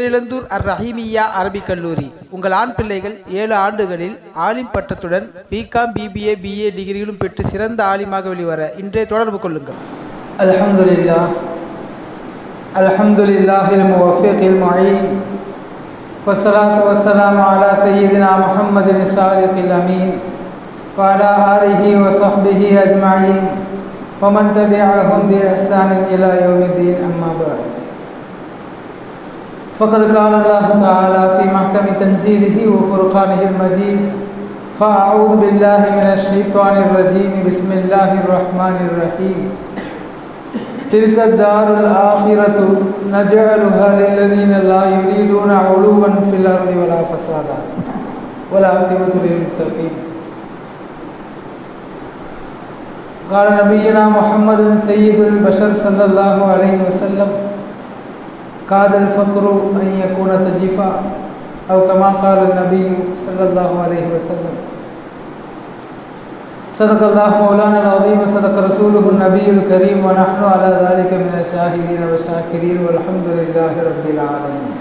பேரிழந்தூர் அர் ரஹீமியா அரபிக் கல்லூரி உங்கள் ஆண் பிள்ளைகள் ஏழு ஆண்டுகளில் ஆலிம் பட்டத்துடன் பிகாம் பிபிஏ பிஏ டிகிரிகளும் பெற்று சிறந்த ஆலிமாக வெளிவர இன்றே தொடர்பு கொள்ளுங்கள் الحمد لله الحمد لله الموفق المعين والصلاة والسلام على سيدنا محمد الصادق الأمين وعلى آله وصحبه أجمعين ومن تبعهم بإحسان إلى يوم الدين أما بعد فقد قال الله تعالى في محكم تنزيله وفرقانه المجيد فأعوذ بالله من الشيطان الرجيم بسم الله الرحمن الرحيم. تلك الدار الآخرة نجعلها للذين لا يريدون علوا في الأرض ولا فسادا والعاقبة للمتقين. قال نبينا محمد سيد البشر صلى الله عليه وسلم كاد الفقر أن يكون تجفا أو كما قال النبي صلى الله عليه وسلم صدق الله مولانا العظيم وصدق رسوله النبي الكريم ونحن على ذلك من الشاهدين والشاكرين والحمد لله رب العالمين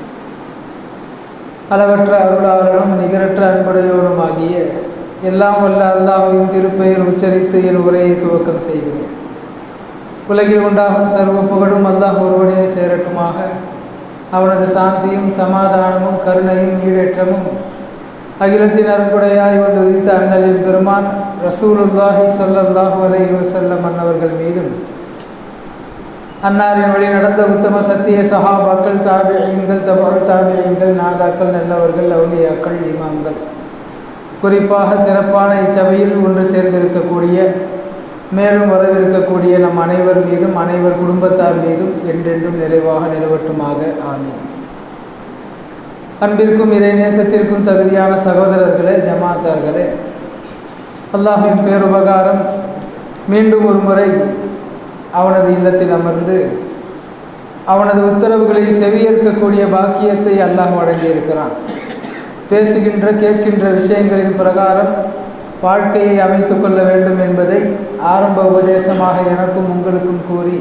அளவற்ற அருளாளனும் நிகரற்ற அன்புடையோனுமாகிய எல்லாம் வல்ல அல்லாஹுவின் திருப்பெயர் உச்சரித்து என் உரையை துவக்கம் செய்கிறேன் உலகில் உண்டாகும் சர்வ புகழும் அல்லாஹ் ஒருவனே சேரட்டுமாக அவனது சாந்தியும் சமாதானமும் கருணையும் ஈடேற்றமும். அகிலத்தின் அருக்குடையாய் வந்து உதித்த அண்ணலின் பெருமான் ரசூலுல்லாஹி சொல்லல்லாஹு அலைஹி வசல்லம் அன்னவர்கள் மீதும் அன்னாரின் வழி நடந்த உத்தம சத்திய சஹாபாக்கள் தாபியங்கள் தபால் தாபியங்கள் நாதாக்கள் நல்லவர்கள் அவுலியாக்கள் இமாம்கள். குறிப்பாக சிறப்பான இச்சபையில் ஒன்று சேர்ந்திருக்கக்கூடிய மேலும் வரவிருக்கக்கூடிய நம் அனைவர் மீதும் அனைவர் குடும்பத்தார் மீதும் என்றென்றும் நிறைவாக நிலவட்டுமாக. ஆமீன். அன்பிற்கும் இறை நேசத்திற்கும் தகுதியான சகோதரர்களே ஜமாத்தார்களே அல்லாஹின் பேருபகாரம் மீண்டும் ஒரு முறை அவனது இல்லத்தில் அமர்ந்து அவனது உத்தரவுகளை செவியேற்கக்கூடிய பாக்கியத்தை அல்லாஹ் வழங்கியிருக்கிறான். பேசுகின்ற கேட்கின்ற விஷயங்களின் பிரகாரம் வாழ்க்கையை அமைத்து கொள்ள வேண்டும் என்பதை ஆரம்ப உபதேசமாக எனக்கும் உங்களுக்கும் கூறி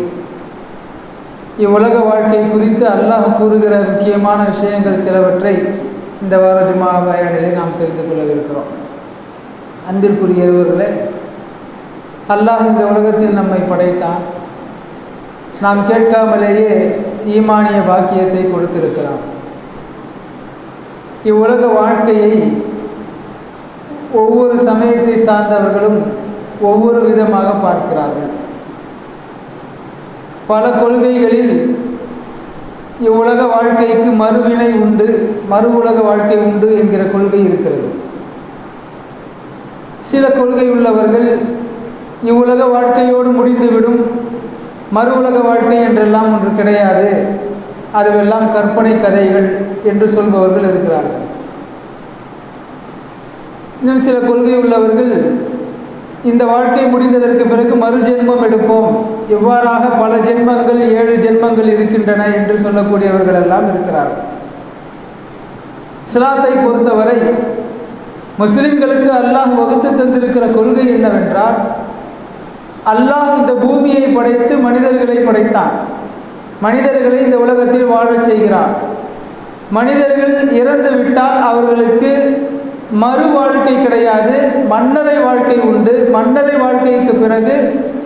இவ்வுலக வாழ்க்கை குறித்து அல்லாஹ் கூறுகிற முக்கியமான விஷயங்கள் சிலவற்றை இந்த வார ஜுமா பயானிலே நாம் தெரிந்து கொள்ளவிருக்கிறோம். அன்பிற்குரியவர்களே அல்லாஹ் இந்த உலகத்தில் நம்மை படைத்தான். நாம் கேட்காமலேயே ஈமானிய பாக்கியத்தை கொடுத்திருக்கிறான். இவ்வுலக வாழ்க்கையை ஒவ்வொரு சமயத்தை சார்ந்தவர்களும் ஒவ்வொரு விதமாக பார்க்கிறார்கள். பல கொள்கைகளில் இவ்வுலக வாழ்க்கைக்கு மறுவினை உண்டு மறு உலக வாழ்க்கை உண்டு என்கிற கொள்கை இருக்கிறது. சில கொள்கை உள்ளவர்கள் இவ்வுலக வாழ்க்கையோடு முடிந்துவிடும் மறு உலக வாழ்க்கை என்றெல்லாம் ஒன்று கிடையாது அதுவெல்லாம் கற்பனை கதைகள் என்று சொல்பவர்கள் இருக்கிறார்கள். இன்னும் சில கொள்கை உள்ளவர்கள் இந்த வாழ்க்கை முடிந்ததற்கு பிறகு மறு ஜென்மம் எடுப்போம். இவ்வாறாக பல ஜென்மங்கள் ஏழு ஜென்மங்கள் இருக்கின்றன என்று சொல்லக்கூடியவர்கள் எல்லாம் இருக்கிறார்கள். இஸ்லாத்தை பொறுத்தவரை முஸ்லிம்களுக்கு அல்லாஹ் வகுத்து தந்திருக்கிற கொள்கை என்னவென்றால் அல்லாஹ் இந்த பூமியை படைத்து மனிதர்களை படைத்தான். மனிதர்களை இந்த உலகத்தில் வாழச் செய்கிறான். மனிதர்கள் இறந்து விட்டால் அவர்களுக்கு மறு வாழ்க்கை கிடையாது மன்னரை வாழ்க்கை உண்டு. மன்னரை வாழ்க்கைக்கு பிறகு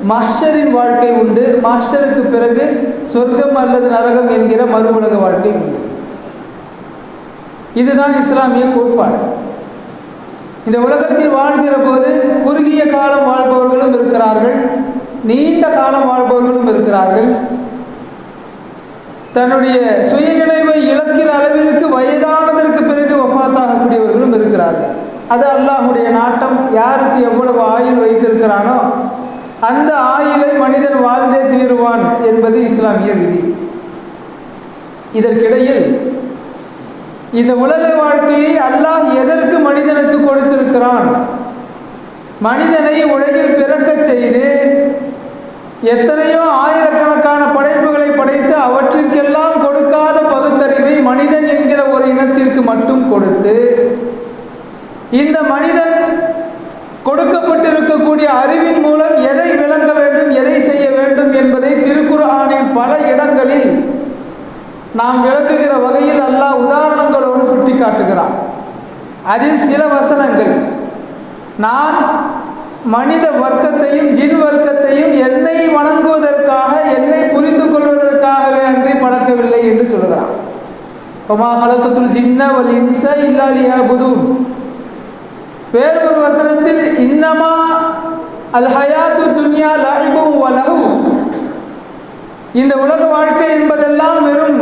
மஹ்ஷரின் வாழ்க்கை உண்டு. மஹ்ஷருக்கு பிறகு சொர்க்கம் அல்லது நரகம் என்கிற மறு உலக வாழ்க்கை உண்டு. இதுதான் இஸ்லாமிய கோட்பாடு. இந்த உலகத்தில் வாழ்கிற போது குறுகிய காலம் வாழ்பவர்களும் இருக்கிறார்கள் நீண்ட காலம் வாழ்பவர்களும் இருக்கிறார்கள். தன்னுடைய சுயநினைவை இழக்கிற அளவிற்கு வயதானதற்கு பிறகு வஃத்தாகக்கூடியவர்கள் இருக்கிறார்கள் அது அல்லாஹுடைய நாட்டம் யாருக்கு எவ்வளவு ஆயுள் வைத்திருக்கிறானோ அந்த ஆயுளை மனிதன் வாழ்ந்தே தீருவான் என்பது இஸ்லாமிய விதி. இதற்கிடையில் இந்த உலக வாழ்க்கையை அல்லாஹ் எதற்கு மனிதனுக்கு கொடுத்திருக்கிறான்? மனிதனை உலகில் பிறக்கச் செய்து எத்தனையோ ஆயிரக்கணக்கான படைப்புகளை படைத்து அவற்றிற்கெல்லாம் கொடுக்காத பகுத்தறிவை மனிதன் என்கிற ஒரு இனத்திற்கு மட்டும் கொடுத்து இந்த மனிதன் கொடுக்கப்பட்டிருக்கக்கூடிய அறிவின் மூலம் எதை விளங்க வேண்டும் எதை செய்ய வேண்டும் என்பதை திருக்குர்ஆனின் பல இடங்களில் நாம் விளக்குகிற வகையில் அல்லாஹ் உதாரணங்களோடு சுட்டி காட்டுகிறான் அதில் சில வசனங்கள். நான் மனித வர்க்கத்தையும் ஜின் வர்க்கத்தையும் என்னை வணங்குவதற்காக என்னை புரிந்து கொள்வதற்காகவே அன்றி பழக்கவில்லை என்று சொல்கிறான் ஒமா ஹலக்கத்துல் ஜின்ன வல் இன்ச இல்லாலியா புதூன் வேறொரு வசனத்தில் இன்னமா அல் ஹயாத்து துன்யா லஹிபும் வலகு இந்த உலக வாழ்க்கை என்பதெல்லாம் வெறும்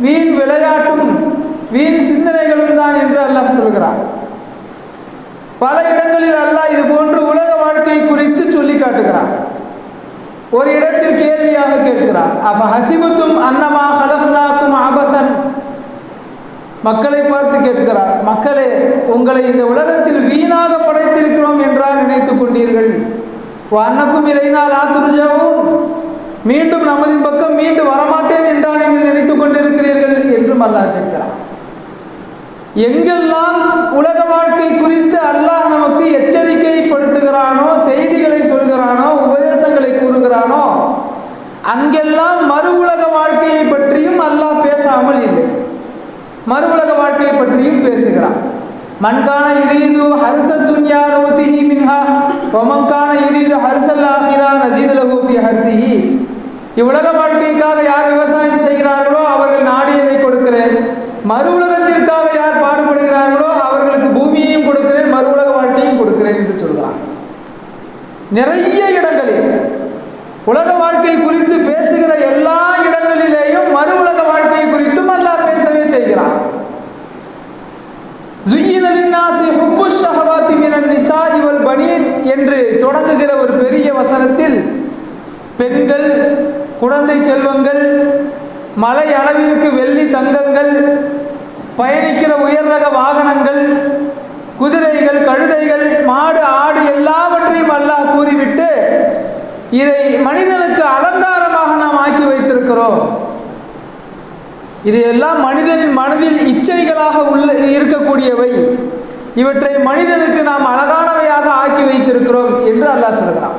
வீண் விளையாட்டும் வீண் சிந்தனைகளும் தான் என்று அல்லாஹ் சொல்கிறார் பல இடங்களில் அல்லாஹ் இது போன்று உலக வாழ்க்கை குறித்து சொல்லி காட்டுகிறார் ஒரு இடத்தில் கேள்வியாக கேட்கிறார் அப்ப ஹசிபுத்தும் அன்னமா ஹலகுனாக்கும் ஆபசன் மக்களை பார்த்து கேட்கிறான் மக்களே உங்களை இந்த உலகத்தில் வீணாக படைத்திருக்கிறோம் என்றால் நினைத்துக் கொண்டீர்கள். அன்னக்கும் இறைனால் ஆத்துருஜாவும் மீண்டும் நமதின் பக்கம் மீண்டு வரமாட்டேன் என்றால் நீங்கள் நினைத்துக் கொண்டிருக்கிறீர்கள் என்றும் அல்லாஹ் கேட்கிறான். எங்கெல்லாம் உலக வாழ்க்கை குறித்து அல்லாஹ் நமக்கு எச்சரிக்கைப்படுத்துகிறானோ செய்திகளை சொல்கிறானோ உபதேசங்களை கூறுகிறானோ அங்கெல்லாம் மறு உலக வாழ்க்கையை பற்றியும் அல்லாஹ் பேசாமல் இல்லை. மறு உலக வாழ்க்கையை பற்றியும் பேசுகிறான். மண்கான இரீது ஹர்ச துன்யா நூதிஹி மின்ஹா ஒமங்கான இரீது ஹர்சல் ஆஹிரா நசீத் லஹூஃபி ஹர்சிஹி. இவ்வுலக வாழ்க்கைக்காக யார் விவசாயம் செய்கிறார்களோ அவர்கள் நாடியதை கொடுக்கிறேன். மறு உலகத்திற்காக யார் பாடுபடுகிறார்களோ அவர்களுக்கு பூமியையும் கொடுக்கிறேன் மறு உலக வாழ்க்கையும் கொடுக்கிறேன் என்று சொல்கிறான். நிறைய இடங்களில் உலக வாழ்க்கை குறித்து பேசுகிற எல்லா இடங்களிலேயும் மறு உலக வாழ்க்கை வல்முத்தஹவாத்தி மினன் நிசா இவள் பனியன் என்று தொடங்குகிற ஒரு பெரிய வசனத்தில் பெண்கள் குழந்தை செல்வங்கள் மலை அளவிற்கு வெள்ளி தங்கங்கள் பயணிக்கிற உயர் ரக வாகனங்கள் குதிரைகள் கழுதைகள் மாடு ஆடு எல்லாவற்றையும் அல்லாஹ் கூறிவிட்டு இதை மனிதனுக்கு அலங்காரமாக நாம் ஆக்கி வைத்திருக்கிறோம். இதையெல்லாம் மனிதனின் மனதில் இச்சைகளாக உள்ள இருக்கக்கூடியவை. இவற்றை மனிதனுக்கு நாம் அழகானவையாக ஆக்கி வைத்திருக்கிறோம் என்று அல்லாஹ் சொல்கிறான்.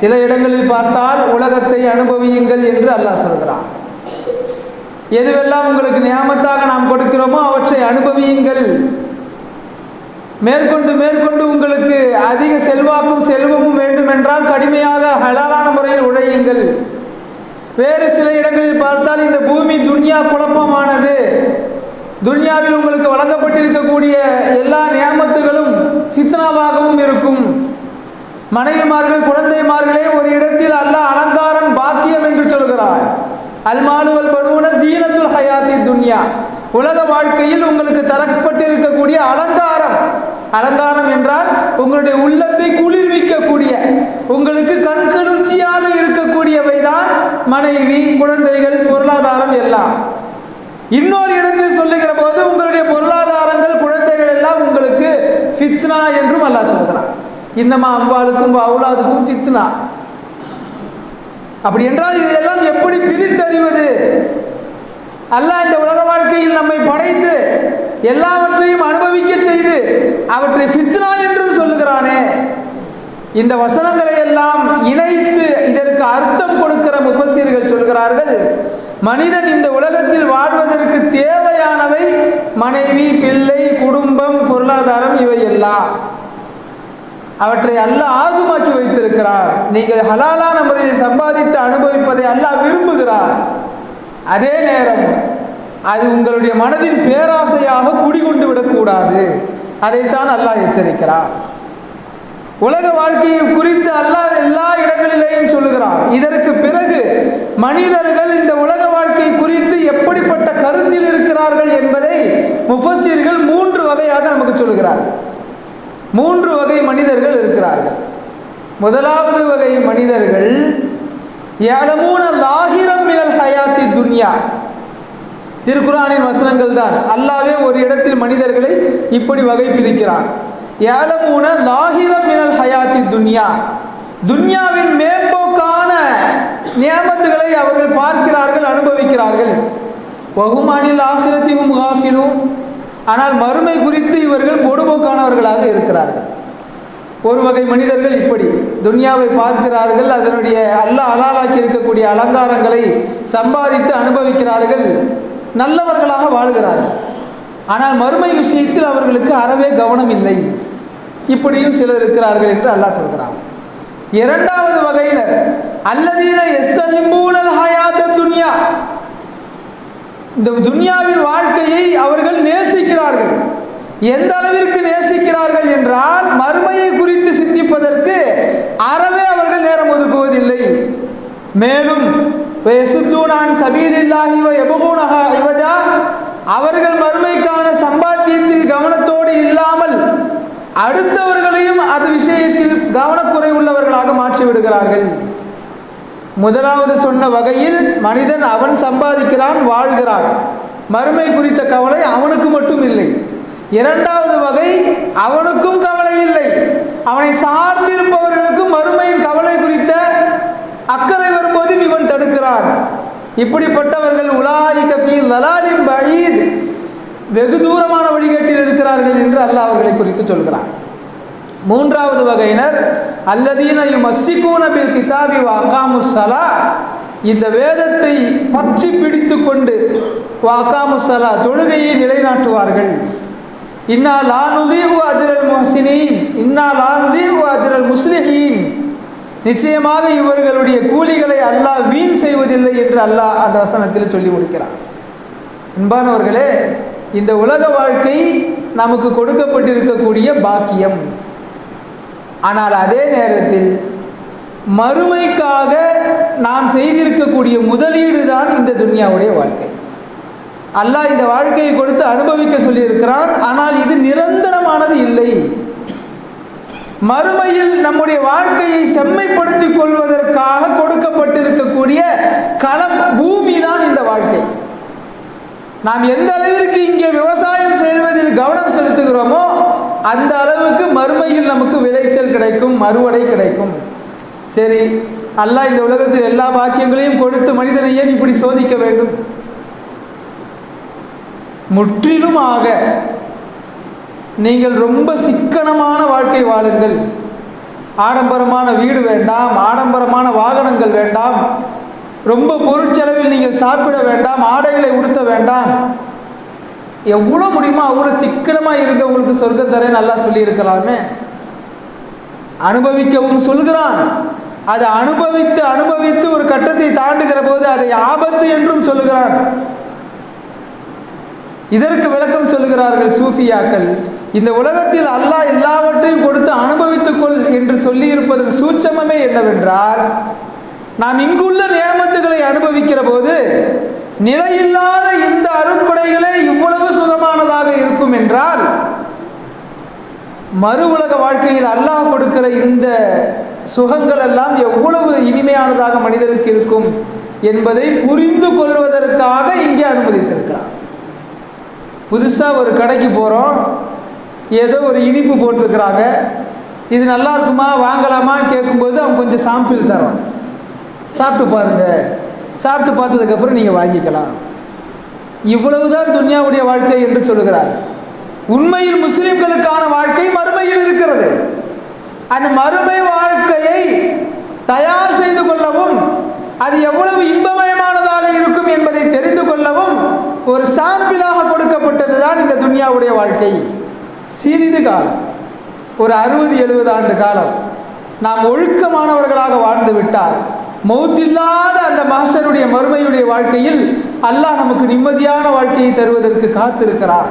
சில இடங்களில் பார்த்தால் உலகத்தை அனுபவியுங்கள் என்று அல்லாஹ் சொல்கிறான். எதுவெல்லாம் உங்களுக்கு நியமத்தாக நாம் கொடுக்கிறோமோ அவற்றை அனுபவியுங்கள். மேற்கொண்டு மேற்கொண்டு உங்களுக்கு அதிக செல்வாக்கும் செல்வமும் வேண்டுமென்றால் கடுமையாக ஹலாலான முறையில் உழையுங்கள். வேறு சில இடங்களில் பார்த்தால் இந்த பூமி துன்யா குழப்பமானது. துன்யாவில் உங்களுக்கு வழங்கப்பட்டிருக்கக்கூடிய எல்லா நியமத்துகளும் ஃபித்னாவாகவும் இருக்கும். மனைவிமார்கள் குழந்தைமார்களே ஒரு இடத்தில் அல்ல அலங்காரம் பாக்கியம் என்று சொல்கிறார். அல்மாலுவல் பனுவன சீனத்துல் ஹயாத்தி துன்யா. உலக வாழ்க்கையில் உங்களுக்கு தரப்பட்டிருக்கக்கூடிய அலங்காரம். அலங்காரம் என்றால் உங்களுடைய உள்ளத்தை குளிர்விக்கக்கூடிய உங்களுக்கு கண்குளிர்ச்சியாக இருக்கக்கூடியவை தான் மனைவி குழந்தைகள் பொருளாதாரம் எல்லாம். இன்னொரு இடத்தில் சொல்லுகிற போது உங்களுடைய பொருளாதாரங்கள் குழந்தைகள் எல்லாம் உங்களுக்கு ஃபித்னா என்றும் அல்லாஹ் சொல்கிறான். இந்தமா அம்பாளுக்கும் அவுலாதுக்கும் ஃபித்னா. அப்படி என்றால் இதையெல்லாம் எப்படி பிரித்தறிவது? அல்லாஹ் இந்த உலக வாழ்க்கையில் நம்மை படைத்து எல்லாவற்றையும் அனுபவிக்க செய்து அவற்றை ஃபித்னா என்றும் சொல்லுகிறானே. இந்த வசனங்களை எல்லாம் இணைத்து இதற்கு அர்த்தம் கொடுக்கிற முஃபசீர்கள் சொல்கிறார்கள் மனிதன் இந்த உலகத்தில் வாழ்வதற்கு தேவையானவை மனைவி பிள்ளை குடும்பம் பொருளாதாரம் இவை எல்லாம் அவற்றை அல்லாஹ் ஆகுமாக்கி வைத்திருக்கிறார். நீங்கள் ஹலாலான முறையில் சம்பாதித்து அனுபவிப்பதை அல்லாஹ் விரும்புகிறார். அதே நேரம் அது உங்களுடைய மனதின் பேராசையாக குடிகொண்டு விடக்கூடாது. அதைத்தான் அல்லாஹ் எச்சரிக்கிறார். உலக வாழ்க்கையை குறித்து அல்லாஹ் எல்லா இடங்களிலேயும் சொல்லுகிறார் இதற்கு பிறகு மனிதர்கள் இந்த உலக வாழ்க்கை குறித்து எப்படிப்பட்ட கருத்தில் இருக்கிறார்கள் முஃபசிர்கள் மூன்று வகையாக நமக்கு சொல்கிறார். மூன்று வகை மனிதர்கள் இருக்கிறார்கள். முதலாவது வகை மனிதர்கள் ஏழமூன லாகிரம் மினல் ஹயாத்தி துன்யா. திருக்குரானின் வசனங்கள் தான் அல்லாவே ஒரு இடத்தில் மனிதர்களை இப்படி வகை பிரிக்கிறான் ஏலமூன லாகிரம் மினல் ஹயாத்தி துன்யா. துன்யாவின் மேம்போக்கான நியமத்துகளை அவர்கள் பார்க்கிறார்கள் அனுபவிக்கிறார்கள். வகுமானில் ஆசிரத்தையும் காஃபிலும். ஆனால் மறுமை குறித்து இவர்கள் பொடுபோக்கானவர்களாக இருக்கிறார்கள். ஒரு வகை மனிதர்கள் இப்படி துன்யாவை பார்க்கிறார்கள் அதனுடைய அல்ல அலாலாக்கி இருக்கக்கூடிய அலங்காரங்களை சம்பாதித்து அனுபவிக்கிறார்கள் நல்லவர்களாக வாழ்கிறார்கள். ஆனால் மறுமை விஷயத்தில் அவர்களுக்கு அறவே கவனம் இல்லை. இப்படியும் சிலர் இருக்கிறார்கள் என்று அல்லாஹ் சொல்கிறான். இரண்டாவது வகையினர் அல்லதீன எஸ்தஹிம்பூனல் ஹயாத்த துன்யா. இந்த துன்யாவின் வாழ்க்கையை அவர்கள் நேசிக்கிறார்கள். எந்த அளவிற்கு நேசிக்கிறார்கள் என்றால் மறுமையை குறித்து சிந்திப்பதற்கு அறவே அவர்கள் நேரம் ஒதுக்குவதில்லை. மேலும் சுத்தூனான் சபீலில்லாஹி வ எபுகூனஹா இவஜா அவர்கள் மறுமைக்கான சம்பாத்தியத்தில் கவனத்தோடு இல்லாமல் அடுத்தவர்களையும் அது விஷயத்தில் கவனக்குறை உள்ளவர்களாக மாற்றி விடுகிறார்கள் முதலாவது சொன்ன வகையில் மனிதன் அவன் சம்பாதிக்கிறான் வாழ்கிறான். மறுமை குறித்த கவலை அவனுக்கு மட்டும் இல்லை. இரண்டாவது வகை அவனுக்கும் கவலை இல்லை. அவனை சார்ந்திருப்பவர்களுக்கும் மறுமையின் கவலை குறித்த அக்கறை வரும்போதும் இவன் தடுக்கிறான். இப்படிப்பட்டவர்கள் உலாயி கஃபி லலாலின் பயீத் வெகு தூரமான வழிகேட்டில் இருக்கிறார்கள் என்று அல்லாஹ் அவர்களை குறித்து சொல்கிறான். மூன்றாவது வகையினர் அல்லதீனையும் யுமஸ்ஸிகூன பில் கிதாபி வாக்காமு சலா இந்த வேதத்தை பற்றி பிடித்து கொண்டு வாக்காமு சலா தொழுகையை நிலைநாட்டுவார்கள். இன்னா லானுதீவு அதிரல் முஹசினீன் இன்னா லானுதீவு அதிரல் முஸ்லிஹீன் நிச்சயமாக இவர்களுடைய கூலிகளை அல்லாஹ் வீண் செய்வதில்லை என்று அல்லாஹ் அந்த வசனத்தில் சொல்லி முடிக்கிறான். அன்பானவர்களே இந்த உலக வாழ்க்கை நமக்கு கொடுக்கப்பட்டிருக்கக்கூடிய பாக்கியம். ஆனால் அதே நேரத்தில் மறுமைக்காக நாம் செய்திருக்கக்கூடிய முதலீடு தான் இந்த துன்யாவுடைய வாழ்க்கை. அல்லாஹ் இந்த வாழ்க்கையை கொடுத்து அனுபவிக்க சொல்லியிருக்கிறான் ஆனால் இது நிரந்தரமானது இல்லை. மறுமையில் நம்முடைய வாழ்க்கையை செம்மைப்படுத்திக் கொள்வதற்காக கொடுக்கப்பட்டிருக்கக்கூடிய களம் பூமி தான் இந்த வாழ்க்கை. நாம் எந்த அளவிற்கு இங்கே விவசாயம் செய்வதில் கவனம் செலுத்துகிறோமோ அந்த அளவுக்கு மறுமையில் நமக்கு விளைச்சல் கிடைக்கும் மறுவடை கிடைக்கும். சரி அல்லாஹ் இந்த உலகத்தில் எல்லா பாக்கியங்களையும் கொடுத்து மனிதனை ஏன் இப்படி சோதிக்க வேண்டும்? முற்றிலுமாக. நீங்கள் ரொம்ப சிக்கனமான வாழ்க்கை வாழுங்கள். ஆடம்பரமான வீடு வேண்டாம் ஆடம்பரமான வாகனங்கள் வேண்டாம் ரொம்ப பொருட்செலவில் நீங்கள் சாப்பிட வேண்டாம் ஆடைகளை உடுத்த வேண்டாம். எவ்வளோ முடியுமோ அவ்வளோ சிக்கனமாக இருக்கவங்களுக்கு சொர்க்கத்தரே நல்லா சொல்லியிருக்கலாமே. அனுபவிக்கவும் சொல்கிறான். அதை அனுபவித்து அனுபவித்து ஒரு கட்டத்தை தாண்டுகிற போது அதை ஆபத்து என்றும் சொல்லுகிறான். இதற்கு விளக்கம் சொல்லுகிறார்கள் சூஃபியாக்கள் இந்த உலகத்தில் அல்லாஹ் எல்லாவற்றையும் கொடுத்து அனுபவித்துக் கொள் என்று சொல்லியிருப்பதன் சூட்சமமே என்னவென்றால் நாம் இங்குள்ள நியமத்துகளை அனுபவிக்கிற போது நிலையில்லாத இந்த அருட்கொடைகளே இவ்வளவு சுகமானதாக இருக்கும் என்றால் மறு உலக வாழ்க்கையில் அல்லாஹ் கொடுக்கிற இந்த சுகங்கள் எல்லாம் எவ்வளவு இனிமையானதாக மனிதனுக்கு இருக்கும் என்பதை புரிந்து கொள்வதற்காக இங்கே அனுமதித்திருக்கிறார். புதுசாக ஒரு கடைக்கு போகிறோம் ஏதோ ஒரு இனிப்பு போட்டிருக்கிறாங்க. இது நல்லா இருக்குமா? வாங்கலாமான்னு கேட்கும்போது அவன் கொஞ்சம் சாம்பிள் தரான் சாப்பிட்டு பாருங்கள் சாப்பிட்டு பார்த்ததுக்கப்புறம் நீங்கள் வாங்கிக்கலாம். இவ்வளவுதான் துன்யாவுடைய வாழ்க்கை என்று சொல்கிறார் உண்மையில் முஸ்லிம்களுக்கான வாழ்க்கை மறுமையில் இருக்கிறது. அந்த மறுமை வாழ்க்கையை தயார் செய்து கொள்ளவும் அது எவ்வளவு இன்பமயமானதாக இருக்கும் என்பதை தெரிந்து கொள்ளவும் ஒரு சாம்பிளாக கொடுக்கப்பட்டது தான் இந்த துன்யாவுடைய வாழ்க்கை. சிறிது காலம் ஒரு அறுபது எழுபது ஆண்டு காலம் நாம் ஒழுக்கமானவர்களாக வாழ்ந்து விட்டால் மௌத்தில்லாத அந்த மாஸ்டருடைய மறுமையுடைய வாழ்க்கையில் அல்லாஹ் நமக்கு நிம்மதியான வாழ்க்கையை தருவதற்கு காத்திருக்கிறான்.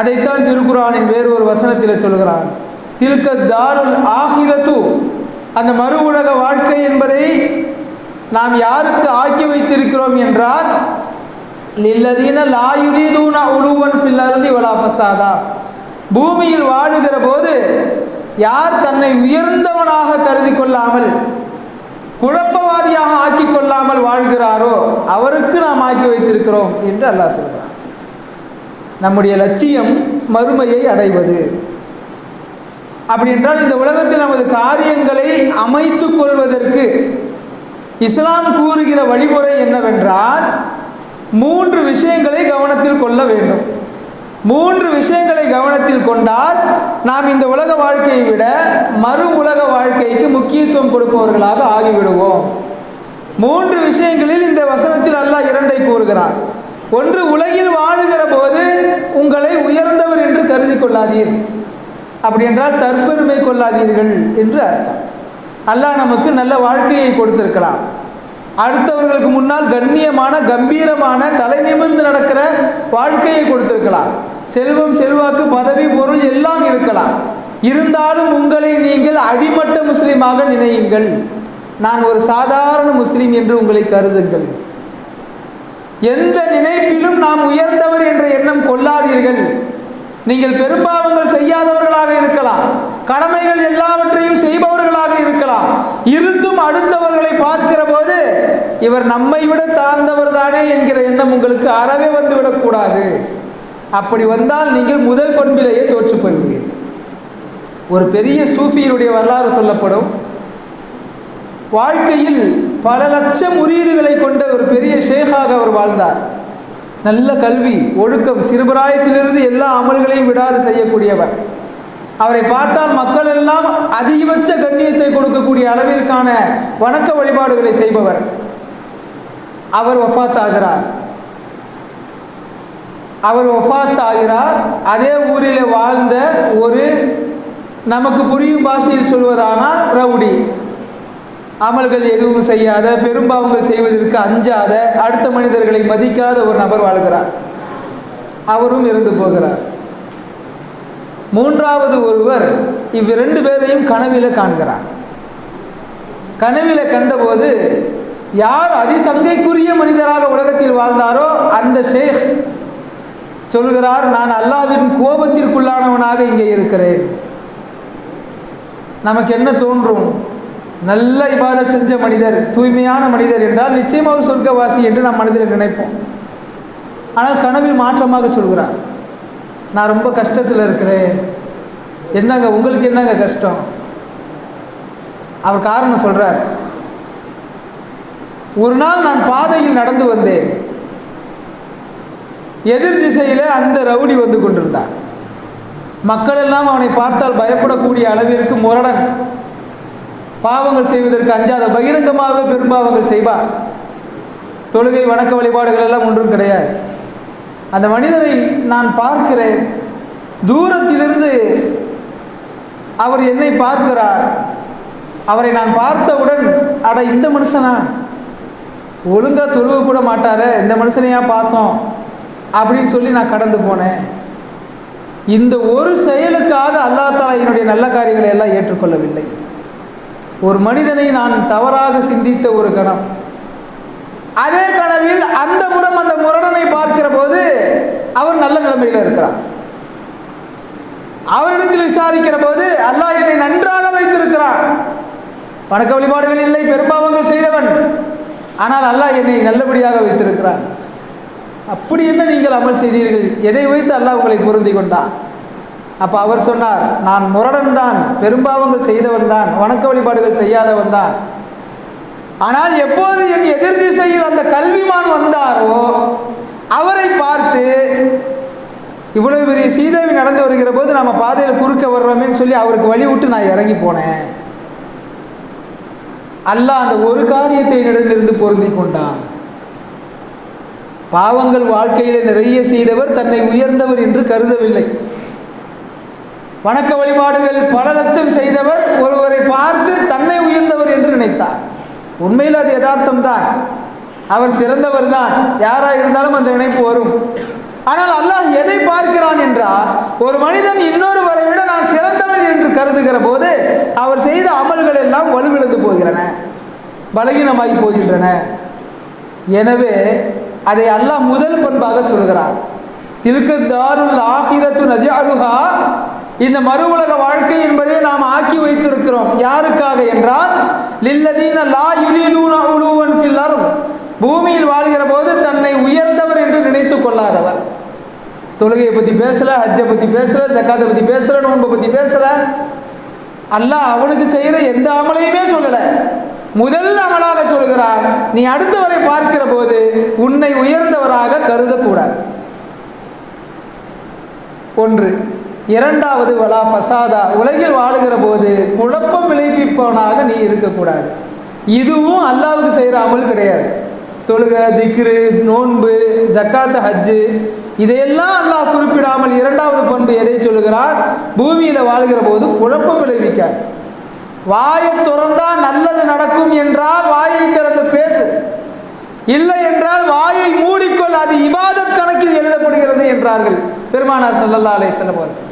அதைத்தான் திருக்குறானின் வேறொரு வசனத்தில் சொல்கிறான். தில்க தாருல் ஆகிரத்து. அந்த மறு உலக வாழ்க்கை என்பதை நாம் யாருக்கு ஆக்கி வைத்திருக்கிறோம் என்றால் லில்லதீன லாயுரீதூனா உழுவன் ஃபில்லருதி வலா ஃபசாதா. பூமியில் வாழுகிற போது யார் தன்னை உயர்ந்தவனாக கருதி கொள்ளாமல் குழப்பவாதியாக ஆக்கி கொள்ளாமல் வாழ்கிறாரோ அவருக்கு நாம் ஆக்கி வைத்திருக்கிறோம் என்று அல்லாஹ் சொல்கிறான். நம்முடைய லட்சியம் மறுமையை அடைவது. அப்படி என்றால் இந்த உலகத்தில் நமது காரியங்களை அமைத்து கொள்வதற்கு இஸ்லாம் கூறுகிற வழிமுறை என்னவென்றால் மூன்று விஷயங்களை கவனத்தில் கொள்ள வேண்டும். மூன்று விஷயங்களை கவனத்தில் கொண்டால் நாம் இந்த உலக வாழ்க்கையை விட மறு உலக வாழ்க்கைக்கு முக்கியத்துவம் கொடுப்பவர்களாக ஆகிவிடுவோம். மூன்று விஷயங்களில் இந்த வசனத்தில் அல்லாஹ் இரண்டை கூறுகிறான். ஒன்று உலகில் வாழுகிற போது உங்களை உயர்ந்தவர் என்று கருதி கொள்ளாதீர். அப்படி என்றால் தற்பெருமை கொள்ளாதீர்கள் என்று அர்த்தம். அல்லாஹ் நமக்கு நல்ல வாழ்க்கையை கொடுத்திருக்கலாம். அடுத்தவர்களுக்கு முன்னால் கண்ணியமான கம்பீரமான தலை நிமிர்ந்து நடக்கிற வாழ்க்கையை கொடுத்திருக்கலாம். செல்வம் செல்வாக்கு பதவி பொருள் எல்லாம் இருக்கலாம். இருந்தாலும் உங்களை நீங்கள் அடிமட்ட முஸ்லீமாக நினையுங்கள். நான் ஒரு சாதாரண முஸ்லீம் என்று உங்களை கருதுங்கள். எந்த நினைப்பிலும் நாம் உயர்ந்தவர் என்ற எண்ணம் கொள்ளாதீர்கள். நீங்கள் பெரும்பாவங்கள் செய்யாதவர்களாக இருக்கலாம். கடமைகள் எல்லாவற்றையும் செய்பவர்களாக இருக்கலாம். இருந்தும் அடுத்தவர்களை பார்க்கிற போது இவர் நம்மை விட தாழ்ந்தவர் தானே என்கிற எண்ணம் உங்களுக்கு அறவே வந்துவிடக்கூடாது. அப்படி வந்தால் நீங்கள் முதல் பண்பிலேயே தோற்று போய்விடுவீர்கள். ஒரு பெரிய சூஃபியினுடைய வரலாறு சொல்லப்படும். வாழ்க்கையில் பல லட்சம் முறியீடுகளை கொண்ட ஒரு பெரிய ஷேகாக அவர் வாழ்ந்தார். நல்ல கல்வி ஒழுக்கம் சிறுபிராயத்திலிருந்து எல்லா அமல்களையும் விடாது செய்யக்கூடியவர். அவரை பார்த்தால் மக்கள் எல்லாம் அதிகபட்ச கண்ணியத்தை கொடுக்கக்கூடிய அளவிற்கான வணக்க வழிபாடுகளை செய்பவர். அவர் வஃபாத் ஆகிறார். அவர் ஒஃபாத் ஆகிறார் அதே ஊரில் வாழ்ந்த ஒரு நமக்கு புரியும் பாஷையில் சொல்வதானால் ரவுடி. அமல்கள் எதுவும் செய்யாத பெரும்பாவங்கள் செய்வதற்கு அஞ்சாத அடுத்த மனிதர்களை மதிக்காத ஒரு நபர் வாழ்கிறார். அவரும் இறந்து போகிறார். மூன்றாவது ஒருவர் இவ்விரண்டு பேரையும் கனவில காண்கிறார். கனவில கண்டபோது யார் அதிசங்கைக்குரிய மனிதராக உலகத்தில் வாழ்ந்தாரோ அந்த ஷேக் சொல்கிறார் நான் அல்லாவின் கோபத்திற்குள்ளானவனாக இங்கே இருக்கிறேன். நமக்கு என்ன தோன்றும்? நல்ல இபாத செஞ்ச மனிதர் தூய்மையான மனிதர் என்றால் நிச்சயமாக சொர்க்கவாசி என்று நாம் மனிதரை நினைப்போம். ஆனால் கனவில் மாற்றமாக சொல்கிறார். நான் ரொம்ப கஷ்டத்தில் இருக்கிறேன். என்னங்க உங்களுக்கு என்னங்க கஷ்டம்? அவர் காரணம் சொல்கிறார் ஒரு நாள் நான் பாதையில் நடந்து வந்தேன். எதிர் திசையில் அந்த ரவுடி வந்து கொண்டிருந்தான் மக்கள் எல்லாம் அவனை பார்த்தால் பயப்படக்கூடிய அளவிற்கு முரடன். பாவங்கள் செய்வதற்கு அஞ்சாத பகிரங்கமாகவே பெரும்பாவங்கள் செய்வார். தொழுகை வணக்க வழிபாடுகள் எல்லாம் ஒன்றும் கிடையாது. அந்த மனிதரை நான் பார்க்கிறேன். தூரத்திலிருந்து அவர் என்னை பார்க்கிறார். அவரை நான் பார்த்தவுடன் அட இந்த மனுஷனா? ஒழுங்காக தொழுவ கூட மாட்டார. இந்த மனுஷனையா பார்த்தோம். அப்படின்னு சொல்லி நான் கடந்து போனேன். இந்த ஒரு செயலுக்காக அல்லா தாலா என்னுடைய நல்ல காரியங்களை எல்லாம் ஏற்றுக்கொள்ளவில்லை. ஒரு மனிதனை நான் தவறாக சிந்தித்த ஒரு கணம். அதே கனவில் அந்த புறம் அந்த முரடனை பார்க்கிற போது அவர் நல்ல நிலைமையில் இருக்கிறார். அவரிடத்தில் விசாரிக்கிற போது அல்லாஹ் என்னை நன்றாக வைத்திருக்கிறான். வணக்க வழிபாடுகள் இல்லை பெரும்பாவங்கள் செய்தவன். ஆனால் அல்லாஹ் என்னை நல்லபடியாக வைத்திருக்கிறான். அப்படி என்ன நீங்கள் அமல் செய்தீர்கள்? எதை வைத்து அல்லாஹ் உங்களை பொருந்தி கொண்டான்? அப்போ அவர் சொன்னார் நான் முரடன் தான் பெரும்பாவங்கள் செய்தவன் தான் வணக்க வழிபாடுகள் செய்யாதவன் தான். ஆனால் எப்போது என் எதிர் திசையில் அந்த கல்விமான் வந்தாரோ அவரை பார்த்து இவ்வளவு பெரிய சீதேவி நடந்து வருகிற போது நம்ம பாதையில் குறுக்க வர்றோமேன்னு சொல்லி அவருக்கு வழி விட்டு நான் இறங்கி போனேன். அல்லாஹ் அந்த ஒரு காரியத்தை என்னிடமிருந்து பொருந்தி கொண்டான். பாவங்கள் வாழ்க்கையில் நிறைய செய்தவர் தன்னை உயர்ந்தவர் என்று கருதவில்லை. வணக்க வழிபாடுகள் பல லட்சம் செய்தவர் ஒருவரை பார்த்து தன்னை உயர்ந்தவர் என்று நினைத்தார். உண்மையில் அது யதார்த்தம் தான் அவர் சிறந்தவர் தான். யாராக இருந்தாலும் அந்த நினைப்பு வரும். ஆனால் அல்லாஹ் எதை பார்க்கிறான் என்றால் ஒரு மனிதன் இன்னொருவரை விட நான் சிறந்தவன் என்று கருதுகிற போது அவர் செய்த அமல்கள் எல்லாம் வலுவிழந்து போகிறன பலகீனமாகி போகின்றன. எனவே அதை அல்லாஹ் முதல் பண்பாக சொல்கிறார். தில்க தாருல் ஆஹிரத்து அருகா இந்த மறு உலக வாழ்க்கை என்பதை நாம் ஆக்கி வைத்திருக்கிறோம். யாருக்காக என்றால் லில்லதீன லா யுரீதூன உலுவன் ஃபில் அர்த். பூமியில் வாழ்கிற போது தன்னை உயர்ந்தவர் என்று நினைத்து கொள்ளாதவர். தொழுகையை பற்றி பேசல ஹஜ்ஜை பற்றி பேசல ஜக்காத்தை பற்றி பேசல நோன்பை பற்றி பேசல. அல்லாஹ் அவனுக்கு செய்கிற எந்த அமலையுமே சொல்லலை. முதல் அமலாக சொல்கிறார். நீ அடுத்தவரை பார்க்கிற போது உன்னை உயர்ந்தவராக கருதக்கூடாது. ஒன்று இரண்டாவது வலா ஃபசாதா. உலகில் வாழுகிற போது குழப்பம் விளைவிப்பவனாக நீ இருக்கக்கூடாது. இதுவும் அல்லாவுக்கு செய்கிற அமல் கிடையாது. தொழுக திக்ரு நோன்பு ஜக்காத்து ஹஜ்ஜு இதையெல்லாம் அல்லாஹ் குறிப்பிடாமல் இரண்டாவது பண்பு எதை சொல்லுகிறார் பூமியில் வாழ்கிற போது குழப்பம் விளைவிக்கார் வாயை திறந்தா நல்லது நடக்கும் என்றால் வாயை திறந்து பேசு. இல்லை என்றால் வாயை மூடிக்கொள் அது இபாதத் கணக்கில் எழுதப்படுகிறது என்றார்கள் பெருமானார் ஸல்லல்லாஹு அலே வஸல்லம் அவர்கள்.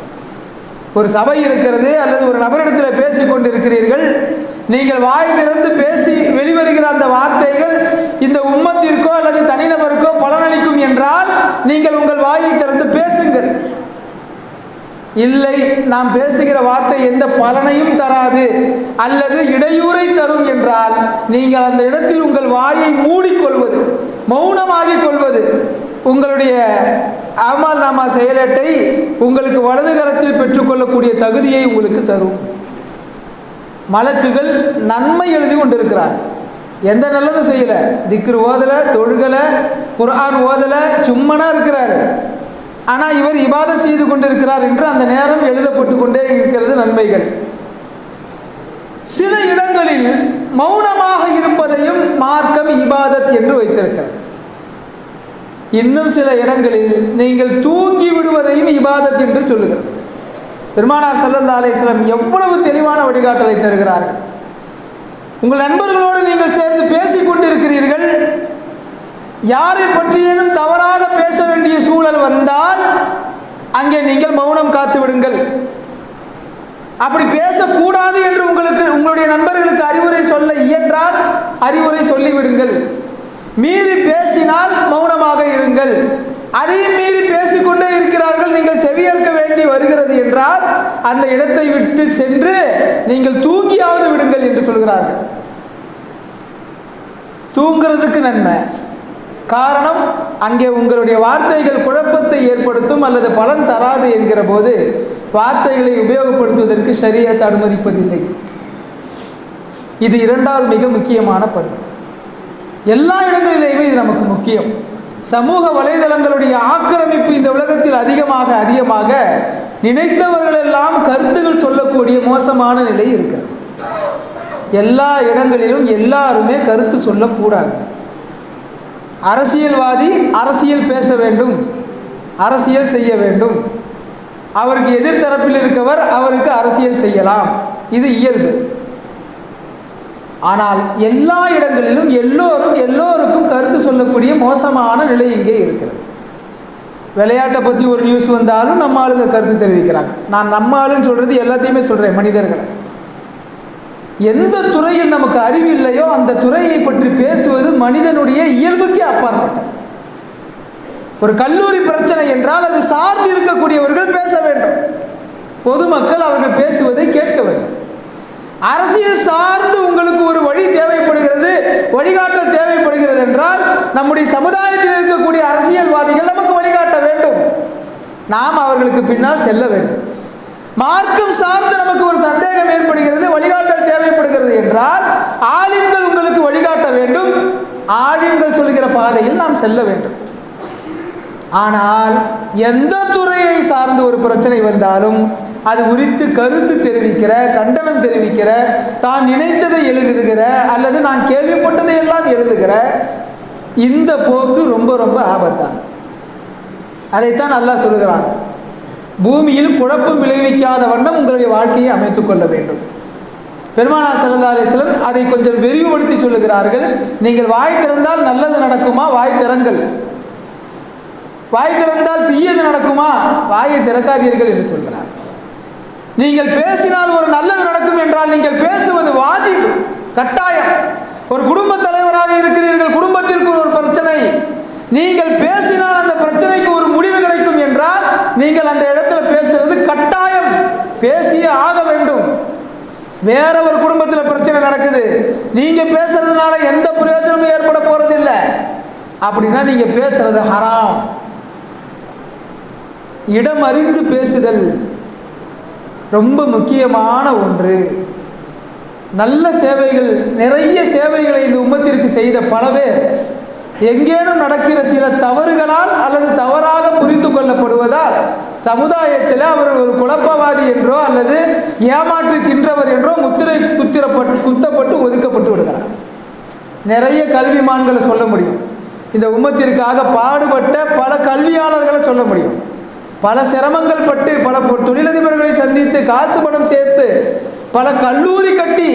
ஒரு சபை இருக்கிறது அல்லது ஒரு நபரிடத்தில் பேசிக் கொண்டிருக்கிறீர்கள் நீங்கள் வாய் திறந்து பேசி வெளிவருகிற அந்த வார்த்தைகள் இந்த உம்மத்திற்கோ அல்லது தனிநபருக்கோ பலனளிக்கும் என்றால் நீங்கள் உங்கள் வாயை திறந்து பேசுங்கள். இல்லை நாம் பேசுகிற வார்த்தை எந்த பலனையும் தராது அல்லது இடையூறை தரும் என்றால் நீங்கள் அந்த இடத்தில் உங்கள் வாயை மூடிக்கொள்வது மௌனமாகிக் கொள்வது உங்களுடைய அமல் நாமா செயலேட்டை உங்களுக்கு வலது கரத்தில் பெற்றுக்கொள்ளக்கூடிய தகுதியை உங்களுக்கு தரும். மலக்குகள் நன்மை எழுதி கொண்டிருக்கிறார். எந்த நல்லதும் செய்யலை? திக்ரு ஓதலை தொழுகலை குர்ஆன் ஓதலை சும்மனாக இருக்கிறாரு. ஆனால் இவர் இபாதத் செய்து கொண்டிருக்கிறார் என்று அந்த நேரம் எழுதப்பட்டு கொண்டே இருக்கிறது நன்மைகள். சில இடங்களில் மௌனமாக இருப்பதையும் மார்க்கம் இபாதத் என்று வைத்திருக்கிறது. இன்னும் சில இடங்களில் நீங்கள் தூங்கி விடுவதையும் இபாதத் என்று சொல்லுகிறது. பெருமானார் சல்லல்லா அலிஸ்லாம் எவ்வளவு தெளிவான வழிகாட்டலை தருகிறார்கள். உங்கள் நண்பர்களோடு நீங்கள் சேர்ந்து பேசிக் கொண்டிருக்கிறீர்கள் யாரை பற்றியேனும் தவறாக பேச வேண்டிய சூழல் வந்தால் அங்கே நீங்கள் மௌனம் காத்து விடுங்கள். அப்படி பேசக்கூடாது என்று உங்களுக்கு உங்களுடைய நண்பர்களுக்கு அறிவுரை சொல்ல இயன்றால் அறிவுரை சொல்லிவிடுங்கள். மீறி பேசினால் மௌனமாக இருங்கள். அதையும் மீறி பேசிக்கொண்டே இருக்கிறார்கள் நீங்கள் செவியேற்க வேண்டி வருகிறது என்றால் அந்த இடத்தை விட்டு சென்று நீங்கள் தூங்கியாவது விடுங்கள் என்று சொல்கிறார்கள். தூங்குறதுக்கு நன்மை. காரணம் அங்கே உங்களுடைய வார்த்தைகள் குழப்பத்தை ஏற்படுத்தும் அல்லது பலன் தராது என்கிற போது வார்த்தைகளை உபயோகப்படுத்துவதற்கு சரியாக அனுமதிப்பதில்லை. இது இரண்டாவது மிக முக்கியமான பண்பு. எல்லா இடங்களிலேயுமே இது நமக்கு முக்கியம். சமூக வலைதளங்களுடைய ஆக்கிரமிப்பு இந்த உலகத்தில் அதிகமாக அதிகமாக நினைத்தவர்களெல்லாம் கருத்துகள் சொல்லக்கூடிய மோசமான நிலை இருக்கிறது. எல்லா இடங்களிலும் எல்லாருமே கருத்து சொல்லக்கூடாது. அரசியல்வாதி அரசியல் பேச வேண்டும். அரசியல் செய்ய வேண்டும். அவருக்கு எதிர்த்தரப்பில் இருக்கவர் அவருக்கு அரசியல் செய்யலாம். இது இயல்பு. ஆனால் எல்லா இடங்களிலும் எல்லோரும் எல்லோருக்கும் கருத்து சொல்லக்கூடிய மோசமான நிலை இங்கே இருக்கிறது. விளையாட்டை பற்றி ஒரு நியூஸ் வந்தாலும் நம்ம ஆளுங்க கருத்து தெரிவிக்கிறாங்க. நான் நம்ம ஆளுன்னு சொல்கிறது எல்லாத்தையுமே சொல்கிறேன் மனிதர்களை. எந்த துறையில் நமக்கு அறிவில்லையோ அந்த துறையை பற்றி பேசுவது மனிதனுடைய இயல்புக்கு அப்பாற்பட்டது ஒரு கல்லூரி பிரச்சனை என்றால் அது சார்ந்து இருக்கக்கூடியவர்கள் பேச வேண்டும். பொதுமக்கள் அவர்கள் பேசுவதை கேட்க வேண்டும் அரசியல் சார்ந்து உங்களுக்கு ஒரு வழி தேவைப்படுகிறது வழிகாட்டல் தேவைப்படுகிறது என்றால் நம்முடைய சமுதாயத்தில் இருக்கக்கூடிய அரசியல்வாதிகள் நமக்கு வழிகாட்ட வேண்டும். நாம் அவர்களுக்கு பின்னால் செல்ல வேண்டும். மார்க்கம் சார்ந்து நமக்கு ஒரு சந்தேகம் ஏற்படுகிறது வழிகாட்டல் தேவைப்படுகிறது என்றால் ஆலிம்கள் உங்களுக்கு வழிகாட்ட வேண்டும். ஆலிம்கள் சொல்கிற பாதையில் நாம் செல்ல வேண்டும். ஆனால் எந்த துறையை சார்ந்து ஒரு பிரச்சனை வந்தாலும் அது குறித்து கருத்து தெரிவிக்கிற கண்டனம் தெரிவிக்கிற தான் நினைத்ததை எழுதுகிற அல்லது நான் கேள்விப்பட்டதை எல்லாம் எழுதுகிற இந்த போக்கு ரொம்ப ரொம்ப ஆபத்தான. அதைத்தான் அல்லாஹ் சொல்கிறான் பூமியில் குழப்பம் விளைவிக்காத வண்ணம் உங்களுடைய வாழ்க்கையை அமைத்துக் கொள்ள வேண்டும். பெருமானா சல்லா அலிஸ்லம் அதை கொஞ்சம் விரிவுபடுத்தி சொல்லுகிறார்கள். நீங்கள் வாய் திறந்தால் நல்லது நடக்குமா? வாய் திறங்கள். வாய் திறந்தால் தீயது நடக்குமா? வாயை திறக்காதீர்கள் என்று சொல்கிறார். நீங்கள் பேசினால் ஒரு நல்லது நடக்கும் என்றால் நீங்கள் பேசுவது வாஜிப் கட்டாயம். ஒரு குடும்ப தலைவராக இருக்கிறீர்கள் குடும்பத்திற்கு ஒரு பிரச்சனை. நீங்கள் பேசினால் அந்த பிரச்சனைக்கு ஒரு முடிவு கிடைக்கும் என்றால் நீங்கள் அந்த இடத்துல பேசுறது கட்டாயம். பேசியே ஆக வேண்டும். வேற ஒரு குடும்பத்தில் பிரச்சனை நடக்குது. நீங்க பேசுறதுனால எந்த பிரயோஜனமும் ஏற்பட போறதில்லை அப்படின்னா நீங்க பேசுறது ஹராம். இடம் அறிந்து பேசுதல் ரொம்ப முக்கியமான ஒன்று. நல்ல சேவைகள் நிறைய சேவைகளை இந்த உம்மத்திற்கு செய்த பல பேர் எங்கேனும் நடக்கிற சில தவறுகளால் அல்லது தவறாக புரிந்து கொள்ளப்படுவதால் சமுதாயத்தில் அவர் ஒரு குழப்பவாதி என்றோ அல்லது ஏமாற்றி தின்றவர் என்றோ முத்திரை குத்திரப்பட்டு குத்தப்பட்டு ஒதுக்கப்பட்டு விடுகிறார். நிறைய கல்விமான்களை சொல்ல முடியும். இந்த உம்மத்திற்காக பாடுபட்ட பல கல்வியாளர்களை சொல்ல முடியும். பல சிரமங்கள் பட்டு பல தொழிலதிபர்களை சந்தித்து காசு பணம் சேர்த்து பல கல்லூரி கட்டி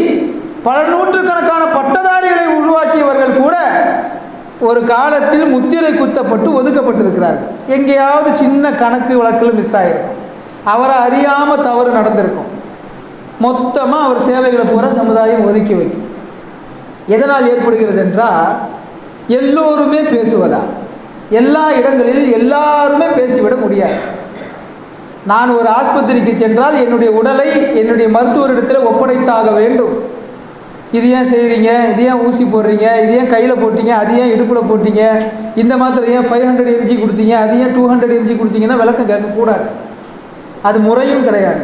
பல நூற்றுக்கணக்கான பட்டதாரிகளை உருவாக்கியவர்கள் கூட ஒரு காலத்தில் முத்திரை குத்தப்பட்டு ஒதுக்கப்பட்டிருக்கிறார்கள். எங்கேயாவது சின்ன கணக்கு வழக்கில் மிஸ் ஆகிருக்கும் அவரை அறியாமல் தவறு நடந்திருக்கும். மொத்தமாக அவர் சேவைகளை பூரா சமுதாயம் ஒதுக்கி வைக்கும். எதனால் ஏற்படுகிறது என்றால் எல்லோருமே பேசுவதா? எல்லா இடங்களிலும் எல்லாருமே பேசிவிட முடியாது. நான் ஒரு ஆஸ்பத்திரிக்கு சென்றால் என்னுடைய உடலை என்னுடைய மருத்துவரிடத்தில் ஒப்படைத்தாக வேண்டும். இது ஏன் செய்கிறீங்க இது ஏன் ஊசி போடுறீங்க? இது ஏன் கையில் போட்டீங்க? அது ஏன் இடுப்பில் போட்டீங்க? இந்த மாத்திரை ஏன் ஃபைவ் ஹண்ட்ரட் எம்ஜி கொடுத்தீங்க? அது ஏன் டூ ஹண்ட்ரட் எம்ஜி கொடுத்தீங்கன்னா விளக்கம் கேட்கக்கூடாது அது முறையும் கிடையாது.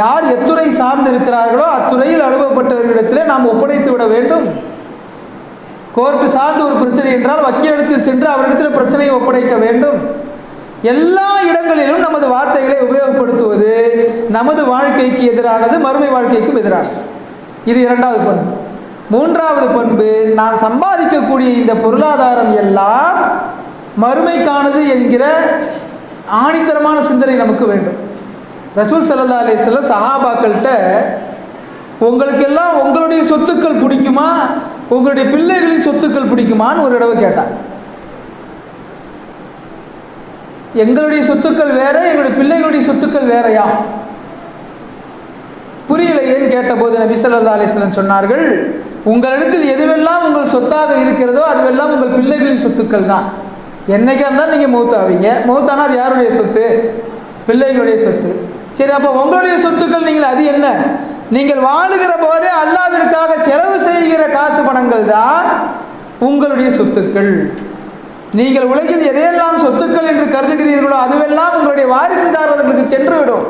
யார் எத்துறை சார்ந்து இருக்கிறார்களோ அத்துறையில் அனுபவப்பட்டவர்களிடத்திலே நாம் ஒப்படைத்து விட வேண்டும். கோர்ட்டு சார்ந்து ஒரு பிரச்சனை என்றால் வக்கீலிடத்தில் சென்று அவரிடத்தில் பிரச்சனையை ஒப்படைக்க வேண்டும். எல்லா இடங்களிலும் நமது வார்த்தைகளை உபயோகப்படுத்துவது நமது வாழ்க்கைக்கு எதிரானது மறுமை வாழ்க்கைக்கும் எதிரானது. இது இரண்டாவது பண்பு. மூன்றாவது பண்பு நாம் சம்பாதிக்கக்கூடிய இந்த பொருளாதாரம் எல்லாம் மறுமைக்கானது என்கிற ஆணித்தரமான சிந்தனை நமக்கு வேண்டும். ரசூல் சல்லா அலிஸ்ல சஹாபாக்கள்கிட்ட உங்களுக்கெல்லாம் உங்களுடைய சொத்துக்கள் பிடிக்குமா? உங்களுடைய பிள்ளைகளின் சொத்துக்கள் பிடிக்குமான்னு ஒரு தடவை கேட்டாங்க. எங்களுடைய சொத்துக்கள் வேற எங்களுடைய பிள்ளைகளுடைய சொத்துக்கள் வேறையா? புரியலையேன்னு கேட்டபோது நபி சொல்லா அலிஸ்லன் சொன்னார்கள் உங்களிடத்தில் எதுவெல்லாம் உங்கள் சொத்தாக இருக்கிறதோ அதுவெல்லாம் உங்கள் பிள்ளைகளின் சொத்துக்கள் தான். என்னைக்கா இருந்தாலும் நீங்கள் மௌத்தாவீங்க. மௌத்தானா அது யாருடைய சொத்து? பிள்ளைகளுடைய சொத்து. சரி அப்போ உங்களுடைய சொத்துக்கள் நீங்கள் அது என்ன? நீங்கள் வாழுகிற போதே அல்லாவிற்காக செலவு செய்கிற காசு பணங்கள் தான் உங்களுடைய சொத்துக்கள். நீங்கள் உலகில் எதையெல்லாம் சொத்துக்கள் என்று கருதுகிறீர்களோ அதுவெல்லாம் உங்களுடைய வாரிசுதாரர்களுக்கு சென்றுவிடும்.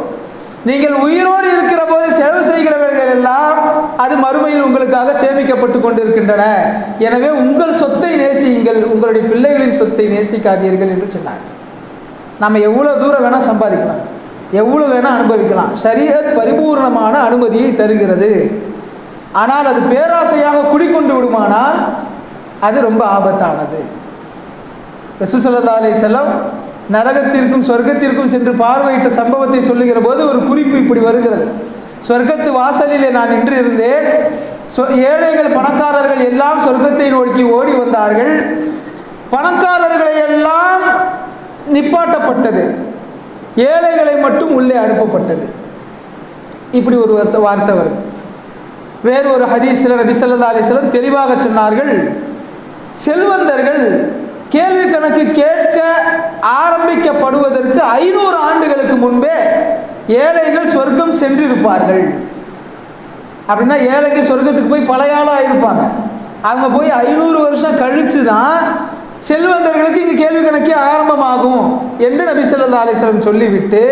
நீங்கள் உயிரோடு இருக்கிற போது செலவு செய்கிறவர்கள் எல்லாம் அது மறுமையில் உங்களுக்காக சேமிக்கப்பட்டு கொண்டிருக்கின்றன. எனவே உங்கள் சொத்தை நேசியுங்கள் உங்களுடைய பிள்ளைகளின் சொத்தை நேசிக்காதீர்கள் என்று சொன்னார். நம்ம எவ்வளோ தூரம் வேணால் சம்பாதிக்கலாம் எவ்வளோ வேணால் அனுபவிக்கலாம். சரியாக பரிபூர்ணமான அனுமதியை தருகிறது. ஆனால் அது பேராசையாக குடிக்கொண்டு விடுமானால் அது ரொம்ப ஆபத்தானது. ரசூசல்லா அலி செல்லம் நரகத்திற்கும் சொர்க்கத்திற்கும் சென்று பார்வையிட்ட சம்பவத்தை சொல்லுகிற போது ஒரு குறிப்பு இப்படி வருகிறது. சொர்க்கத்து வாசலிலே நான் நின்று இருந்தேன் சொ- ஏழைகள் பணக்காரர்கள் எல்லாம் சொர்க்கத்தை நோக்கி ஓடி வந்தார்கள். பணக்காரர்களை எல்லாம் நிப்பாட்டப்பட்டது. ஏழைகளை மட்டும் உள்ளே அனுப்பப்பட்டது. இப்படி ஒரு வார்த்தை வார்த்தை வருது. வேறு ஒரு ஹதீஸில் நபி ஸல்லல்லாஹு தெளிவாக சொன்னார்கள். செல்வந்தர்கள் கேள்வி கணக்கு கேட்க ஆரம்பிக்கப்படுவதற்கு ஐநூறு ஆண்டுகளுக்கு முன்பே ஏழைகள் சொர்க்கம் சென்றிருப்பார்கள். அப்படின்னா ஏழைக்கு சொர்க்கத்துக்கு போய் பழைய ஆளாக இருப்பாங்க. அவங்க போய் ஐநூறு வருஷம் கழித்து தான் செல்வந்தர்களுக்கு இங்கே கேள்வி கணக்கே ஆரம்பமாகும் என்று நபி சொல்லா அலிஸ்லம் சொல்லிவிட்டு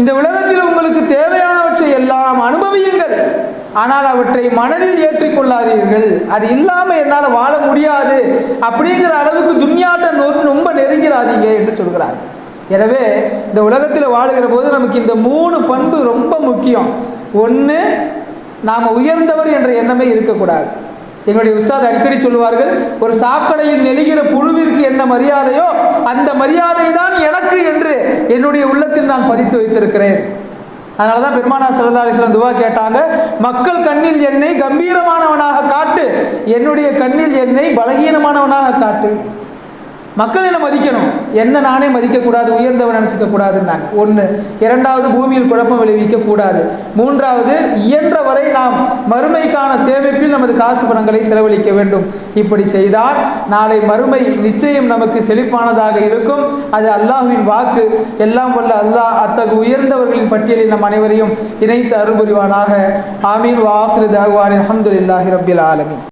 இந்த உலகத்தில் உங்களுக்கு தேவையானவற்றை எல்லாம் அனுபவியுங்கள். ஆனால் அவற்றை மனதில் ஏற்றிக்கொள்ளாதீர்கள். அது இல்லாமல் என்னால் வாழ முடியாது. அப்படிங்கிற அளவுக்கு துன்யாட்ட நோர் ரொம்ப நெருங்கிறாதீங்க என்று சொல்கிறார். எனவே இந்த உலகத்தில் வாழுகிற போது நமக்கு இந்த மூணு பண்பு ரொம்ப முக்கியம். ஒன்று நாம் உயர்ந்தவர் என்ற எண்ணமே இருக்கக்கூடாது. எங்களுடைய உஸ்தாத் அடிக்கடி சொல்லுவார்கள் ஒரு சாக்கடையில் நெழுகிற புழுவிற்கு என்ன மரியாதையோ அந்த மரியாதை தான் எனக்கு என்று என்னுடைய உள்ளத்தில் நான் பதித்து வைத்திருக்கிறேன். அதனால தான் பெருமானா சல்லா அலிஸ்லாம் துவா கேட்டாங்க மக்கள் கண்ணில் என்னை கம்பீரமானவனாக காட்டு என்னுடைய கண்ணில் என்னை பலகீனமானவனாக காட்டு. மக்கள் என்ன மதிக்கணும். என்ன நானே மதிக்கக்கூடாது உயர்ந்தவன் நினச்சிக்கக்கூடாதுன்னாங்க ஒன்று இரண்டாவது பூமியில் குழப்பம் விளைவிக்கக்கூடாது மூன்றாவது இயன்ற வரை நாம் மறுமைக்கான சேமிப்பில் நமது காசு பணங்களை செலவழிக்க வேண்டும். இப்படி செய்தால் நாளை மறுமை நிச்சயம் நமக்கு செழிப்பானதாக இருக்கும். அது அல்லாஹ்வின் வாக்கு. எல்லாம் வல்ல அல்லாஹ் அத்தகு உயர்ந்தவர்களின் பட்டியலில் நம் அனைவரையும் இணைத்து அருள்புரிவானாக. ஆமீன். வாஹிரு தஹ்வான் அஹமதுல்லாஹி ரபில் ஆலமின்.